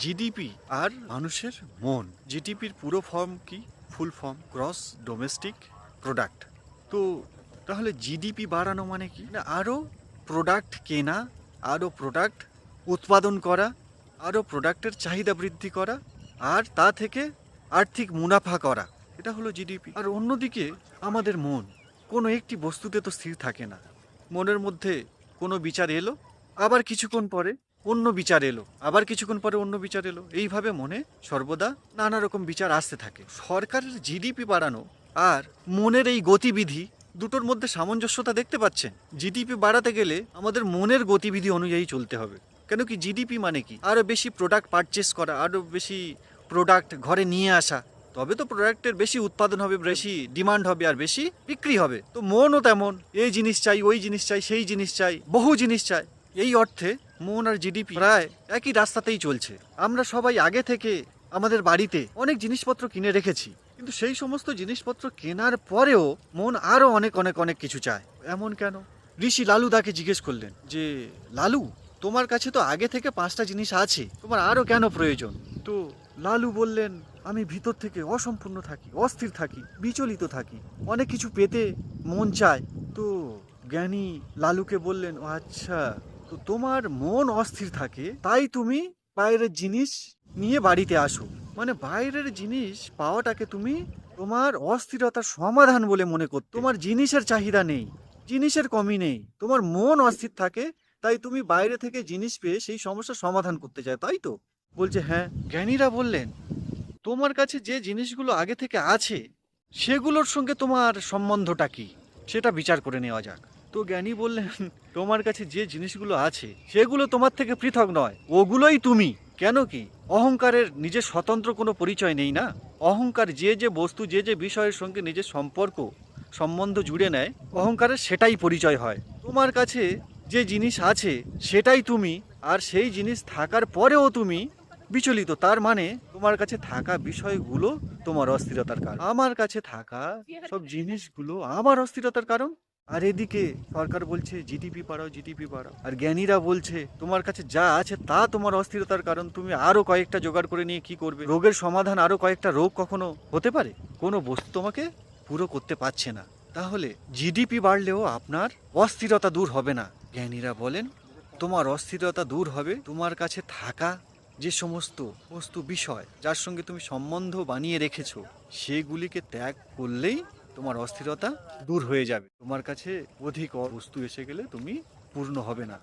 GDP আর মানুষের মন। জিডিপির পুরো ফর্ম কি? Full form gross domestic product তো তাহলে জিডিপি বাড়ানো মানে কি? না, আরও প্রোডাক্ট কেনা, আরও প্রোডাক্ট উৎপাদন করা, আরও প্রোডাক্টের চাহিদা বৃদ্ধি করা, আর তা থেকে আর্থিক মুনাফা করা। এটা হলো জিডিপি আর অন্যদিকে আমাদের মন। কোনো একটি বস্তুতে তো স্থির থাকে না। মনের মধ্যে কোনো বিচার এলো, আবার কিছুক্ষণ পরে অন্য বিচার এলো, আবার কিছুক্ষণ পরে অন্য বিচার এলো। এইভাবে মনে সর্বদা নানা রকম বিচার আসতে থাকে। সরকারের জিডিপি বাড়ানো আর মনের এই গতিবিধি দুটোর মধ্যে সামঞ্জস্যতা দেখতে পাচ্ছেন। জিডিপি বাড়াতে গেলে আমাদের মনের গতিবিধি অনুযায়ী চলতে হবে। কেন কি জিডিপি মানে কি? আরও বেশি প্রোডাক্ট পারচেস করা আরও বেশি প্রোডাক্ট ঘরে নিয়ে আসা। তবে তো প্রোডাক্টের বেশি উৎপাদন হবে, বেশি ডিমান্ড হবে আর বেশি বিক্রি হবে। তো মনও তেমন, এই জিনিস চাই, ওই জিনিস চাই, সেই জিনিস চাই, বহু জিনিস চাই। এই অর্থে মন আর জিডিপি প্রায় একই রাস্তাতেই চলছে। আমরা সবাই আগে থেকে আমাদের বাড়িতে অনেক জিনিসপত্র কিনে রেখেছি, কিন্তু সেই সমস্ত জিনিসপত্র কেনার পরেও মন আরও অনেক অনেক অনেক কিছু চায়। এমন কেন? ঋষি লালুদাকে জিজ্ঞেস করলেন, যে, লালু, তোমার কাছে তো আগে থেকে পাঁচটা জিনিস আছে, তোমার আরও কেন প্রয়োজন? তো লালু বললেন, আমি ভিতর থেকে অসম্পূর্ণ থাকি, অস্থির থাকি, বিচলিত থাকি, অনেক কিছু পেতে মন চায়। তো জ্ঞানী লালুকে বললেন, ও আচ্ছা তো তোমার মন অস্থির থাকে, তাই তুমি বাইরের জিনিস নিয়ে বাড়িতে আসো। মানে বাইরের জিনিস পাওয়াটাকে তুমি তোমার অস্থিরতার সমাধান বলে মনে কর তোমার জিনিসের চাহিদা নেই, জিনিসের কমি নেই, তোমার মন অস্থির থাকে, তাই তুমি বাইরে থেকে জিনিস পেয়ে সেই সমস্যার সমাধান করতে চাও, তাই তো? বলছে হ্যাঁ। জ্ঞানীরা বললেন, তোমার কাছে যে জিনিসগুলো আগে থেকে আছে, সেগুলোর সঙ্গে তোমার সম্বন্ধটা কি? সেটা বিচার করে নেওয়া যাক। তো জ্ঞানী বললেন, তোমার কাছে যে জিনিসগুলো আছে, সেগুলো তোমার থেকে পৃথক নয়। ওগুলোই তুমি। কেন কি? অহংকারের নিজের স্বতন্ত্র কোনো পরিচয় নেই না? অহংকার যে যে বস্তু, যে যে বিষয়ের সঙ্গে নিজের সম্পর্ক, সম্বন্ধ জুড়ে নেয়, অহংকারের সেটাই পরিচয় হয়। তোমার কাছে যে জিনিস আছে, সেটাই তুমি, আর সেই জিনিস থাকার পরেও তুমি বিচলিত। তার মানে তোমার কাছে থাকা বিষয়গুলো তোমার অস্থিরতার কারণ। আমার কাছে থাকা সব জিনিসগুলো আমার অস্থিরতার কারণ? আর এদিকে সরকার বলছে, জিডিপি বাড়াও জিডিপি বাড়াও। আর জ্ঞানীরা বলছে, তোমার কাছে যা আছে তা তোমার অস্থিরতার কারণ। তুমি আরও কয়েকটা জোগাড় করে নিয়ে কি করবে? রোগের সমাধান আরও কয়েকটা রোগ কখনো হতে পারে? কোনো বস্তু তোমাকে পুরো করতে পারছে না। তাহলে জিডিপি বাড়লেও আপনার অস্থিরতা দূর হবে না। জ্ঞানীরা বলেন, তোমার অস্থিরতা দূর হবে তোমার কাছে থাকা যে সমস্ত বস্তু বিষয়, যার সঙ্গে তুমি সম্বন্ধ বানিয়ে রেখেছো, সেগুলিকে ত্যাগ করলেই তোমার অস্থিরতা দূর হয়ে যাবে। তোমার কাছে অধিক বস্তু এসে গেলে তুমি পূর্ণ হবে না।